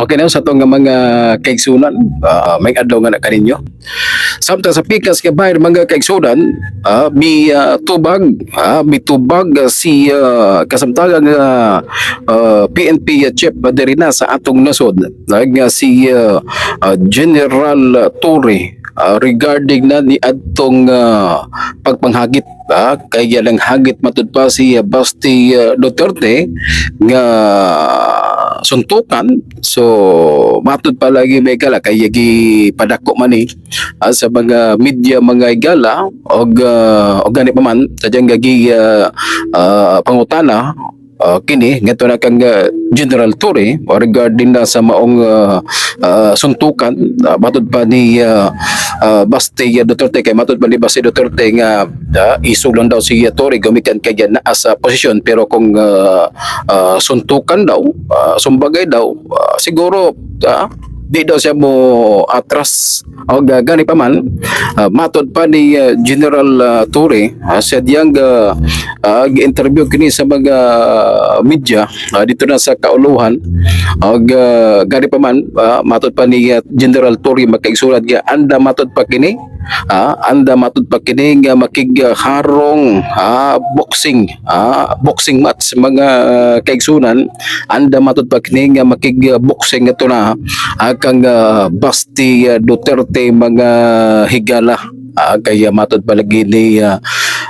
Okay na sa itong mga kaigsunan, uh, may adlaw nga na kaninyo. Samtang sa pikas nga bayar mga kaigsunan, uh, ah, tubag, uh, tubag ah, si uh, kasamtagan nga ah, PNP chief diri na sa atong nasod. Nga si ah, ah, General Torre ah, regarding na ni adtong ah, pagpanghagit. Ah, kaya lang hagit matud pa si ah, Basti ah, Duterte nga suntukan so matud pa lagi may gala kaya gi padako man ni. Ah, sa mga media mga igala og uh, og gani pa man sadyang gagi ah, ah, pangutana ah, kini ngadto na kang ah, General Torre regarding na sa maong ah, ah, suntukan ah, matud pa ni ah, ah, Basti Duterte. Kay matud pa ni Basti Duterte nga uh, isog lang daw si Torre gamitan kaya na sa posisyon. Pero kung ah, ah, suntukan daw ah, sumbagay daw ah, siguro ah, di daw siya mo atras. O uh, gani pa man ah, matod pa ni ah, General uh, Torre uh, sa diyang uh, interview kini sa mga media ah, dito na sa kauluhan. Og uh, gani pa man ah, matod pa ni ah, General Torre makaigsulat nga anda matod pa kini ah, anda matod pa kini nga makigharong ah, boxing ah, boxing match mga ah, kaigsunan. Anda matod pa kini nga makig boxing ito na ah, kang ah, Basti ah, Duterte mga higala. Ah, kaya matod palagi ni ah,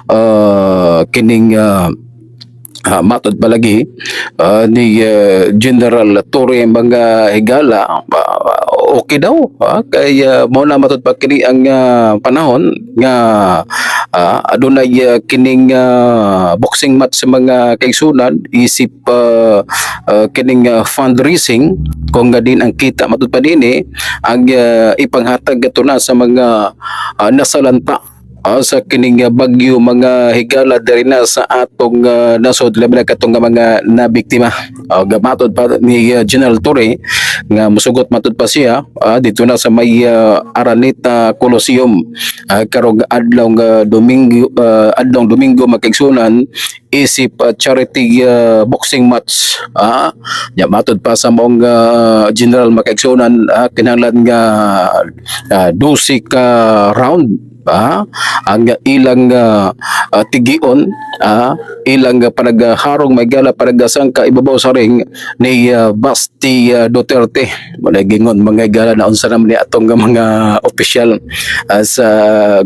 ah, kining ah, Ah, matod palagi ah, ni ah, General Torre mga higala ah, okay daw ah, kay ah, mo na matod pa kini ang ah, panahon nga ah, adunay ah, kining ah, boxing match sa mga kaigsunan isip ah, ah, kining ah, fundraising kung nga din ang kita matod pa dinhi ang ah, ipanghatag ato na sa mga ah, nasalanta Ah, sa kining uh, bagyo mga higala diri na sa atong uh, nasod labi na katong mga nabiktima. Uh, gamatod pa ni uh, General Torre nga musugot matod pa siya ah, dito na sa may uh, Araneta Coliseum uh, karong adlaw nga Domingo uh, adlaw Domingo makigsunan isip uh, charity uh, boxing match. Ah ya matod pa sa mong uh, general makigsunan uh, kinahanglan nga uh, 12 ka round ah ang ilang uh, uh, tigion ah ilang uh, panagharong may gala panagasan ka ibabaw sa ring ni uh, Basti uh, Duterte. Malagingon mga gala na unsa naman ni atong mga opisyal uh, sa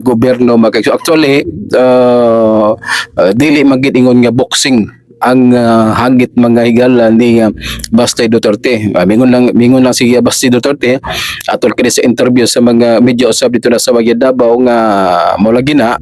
gobyerno actually uh, uh, dili magid-ingon nga boxing ang uh, hagit mga higala ni uh, Basti Duterte. Uh, mingon lang mingon lang si Basti Duterte atol kini sa interview sa mga media usab dito na sa Bagya Davao nga mo lagi na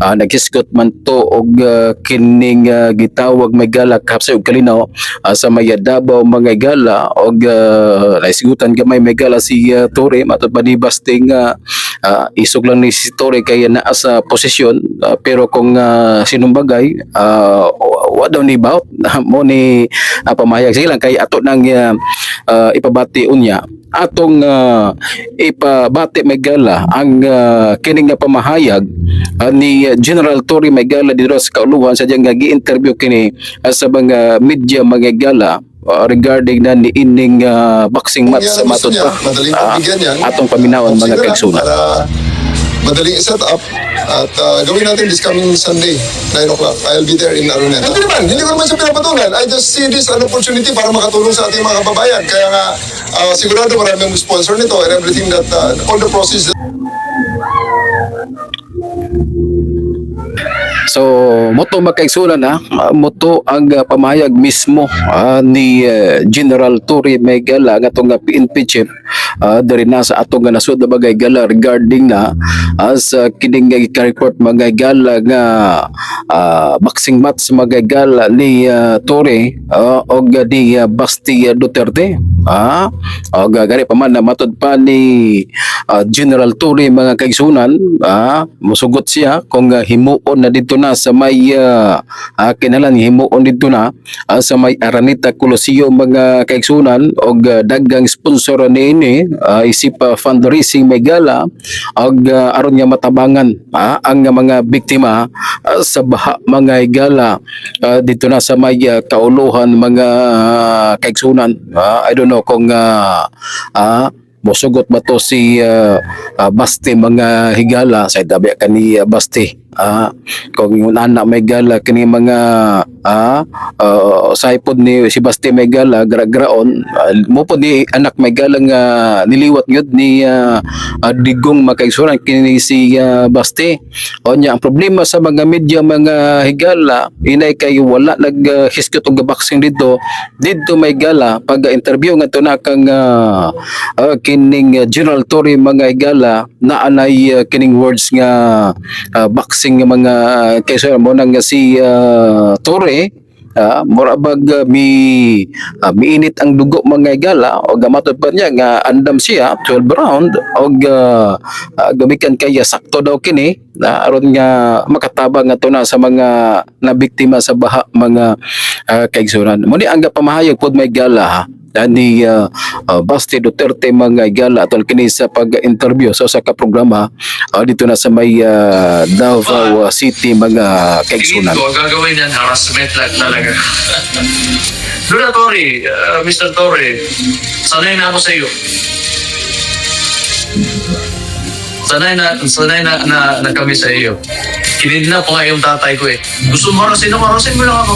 uh, naghisgot man to og uh, kining uh, gitawag may gala kapsay og kalinaw uh, sa Maya Davao mga gala og uh, naisigutan gamay may gala si uh, Tore matod pa ni Basti nga uh, isog lang ni si Tore kaya naa sa posisyon uh, pero kung uh, sinumbagay uh, wa daw ni baut mo ni uh, pamayag sige lang kay ato nang uh, uh, ipabati unya. Atong uh, ipabati Megala ang uh, kining nga pamahayag uh, ni uh, General Tory Megala dito sa kauluhan sa diyang gi-interview kini uh, sa mga media Megala uh, regarding na ni ining uh, boxing match sa matod pa. Ah, yan. atong paminawan mga Consider madaling set up at uh, gawin natin this coming Sunday, 9 o'clock. I'll be there in Araneta. Hindi naman, hindi ko naman siya pinapatulan. I just see this an opportunity para makatulong sa ating mga kababayan. Kaya nga, uh, sigurado marami ang sponsor nito and everything that, uh, all the process So, moto makaigsunan na, ah, moto ang ah, pamahayag mismo ah, ni ah, General Turi Megala nga itong PNP chief. Uh, dari na sa atong nasud na bagay gala regarding na ah, sa kining report mga gala nga ah, boxing match mga gala ni uh, Turi uh, og ni ah, Basti Duterte ah og ah, gani pa man na matud pa ni ah, General Turi mga kaigsunan. Ah musugot siya kung ah, himuon na dito na sa may uh, uh, kinalan himuon dito na ah, sa may Araneta Coliseum mga kaigsunan. Og ah, daghang sponsor niini uh, isip ah, fundraising may gala. Og ah, aron nga matabangan ah, ang mga biktima ah, sa baha mga higala ah, dito na sa may ah, kauluhan mga ah, kaigsunan. Ah, I don't know kung ah ah, mosugot ba to si ah, ah, Basti mga higala sa dabi ka ni ah, Basti ah kung yung anak may gala kini mga ah uh, saipod ni si Basti may gala gragraon uh, mo po ni anak may gala nga niliwat gyud ni ah, ah, digong makaigsuran kini si ah, Basti. O nya ang problema sa mga media mga higala inay kay wala nag uh, og boxing dito dito may gala pag interview nga na kang ah, ah, kining ah, General Tory mga higala na anay ah, kining words nga ah, boxing nga mga kaysa mo nang si ah, Torre Ah, mura bag ah, mi ah, miinit ang dugo mga higala o gamatod pa niya nga andam siya 12 round. Og uh, gamikan kaya sakto daw kini. Na aron nga makatabang nga na sa mga nabiktima sa baha mga uh, kaigsuran. Mo ni ang pamahayag pod may gala ha ni uh, uh, Basti Duterte mga gala atol kini sa pag-interview sa usa ka programa ah, dito na sa may uh, Davao uh, City mga kaigsunan ang gagawin yan, harassment lang talaga. Luna Torre, uh, Mr. Torre, sanay na ako sa iyo. Sanay na, sanay na, na, na kami sa iyo. Kinidnap ko nga yung tatay ko eh. Gusto mo harasin ako, harasin mo lang ako.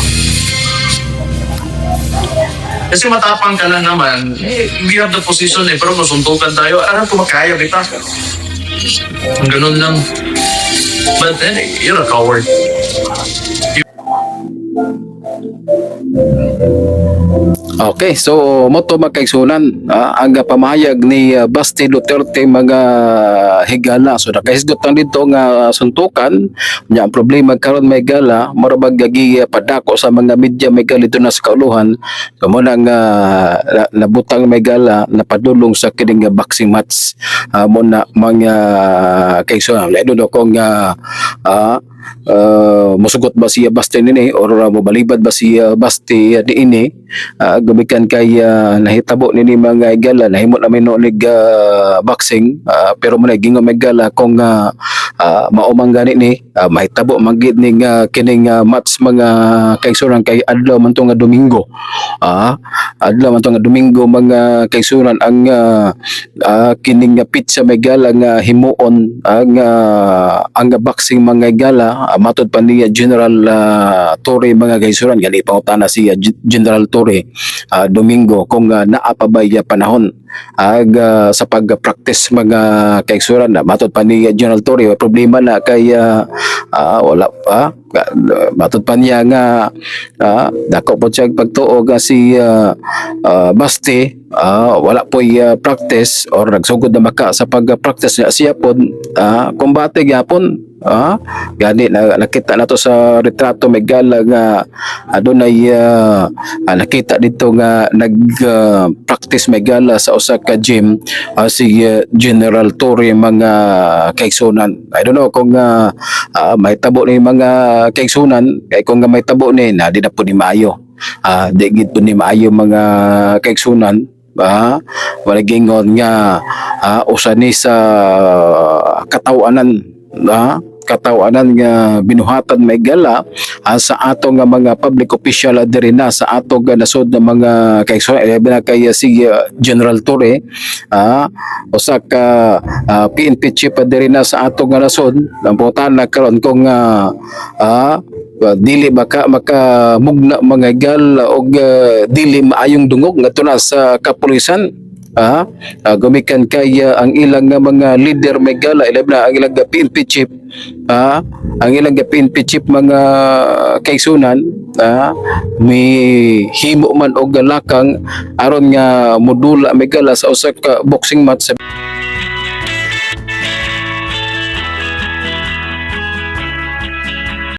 Kasi matapang ka lang naman, eh, we have the position eh, pero masuntukan tayo, alam ko makaya kita. Ganun lang. But then, you're a coward. Okay, so mo to magkaigsunan ah, ang pamahayag ni ah, Basti Duterte mga higala. So nakahisgot lang dito nga suntukan. Nya ang problema karon may gala, marabag gagi ah, padako sa mga media may gala dito na sa kauluhan. So mo nang ah, na- nabutang may gala napadulong sa kining ah, boxing match Ah, mo na mga kaigsunan. Lalo do kung ah, ah, uh, musugot ba siya Basti nini? Or uh, mobalibad ba siya Basti uh, diini? Uh, gumikan kay uh, nahitabo nini mga igala nahimo namin no nig uh, boxing. Uh, pero mo gingo may gala kung uh, uh, maumang gani ni uh, mahitabo magid ning uh, kining uh, match mga kaigsuran kay adlaw man nga Domingo. Ah adlaw man nga Domingo mga kaigsuran ang uh, uh, kining uh, pizza may gala nga himuon ang uh, ang boxing mga gala uh, matod pa niya General uh, Torre mga kaigsuran gali pangutana si uh, G- General Torre uh, Domingo kung uh, naa pa panahon ag uh, sa pag-practice mga kaigsuran na matod pa ni General Torre problema na kay uh, ah, wala pa. Uh, matod pa niya nga ah, dako po siya pagtuo si ah, ah, Basti. Ah, wala po practice or nagsugod na maka sa pag-practice niya. Siya po ah, kumbate gyapon ah gani na, nakita na to sa retrato may gala nga adunay ah, ah, nakita dito nga nag ah, practice may gala sa usa ka gym ah, si ah, General Torre mga kaigsunan. I don't know kung ah, ah, may tabo ni mga kaigsunan. Kay kung may tabo ni na di na po ni maayo. Ah di gid po ni maayo mga kaigsunan. Ah wala gingon nga ah, usa ni sa katawanan ah katawanan nga binuhatan may gala ah, sa ato nga mga public official diri na sa ato nga nasod na mga ilabi na kay ah, si ah, General Torre ah usa ka ah, PNP chief diri na sa ato nga nasod puntahan na karon kung ah, ah, dili baka maka mugna mga gal og ah, dili maayong dungog ngadto na sa kapulisan ah uh, gumikan kay ah, ang ilang nga mga leader may gala ilabi na ang ilang PNP chief. Ah ang ilang PNP chief mga kaigsunan ah may himo man og lakang aron nga modula may sa usa ka boxing match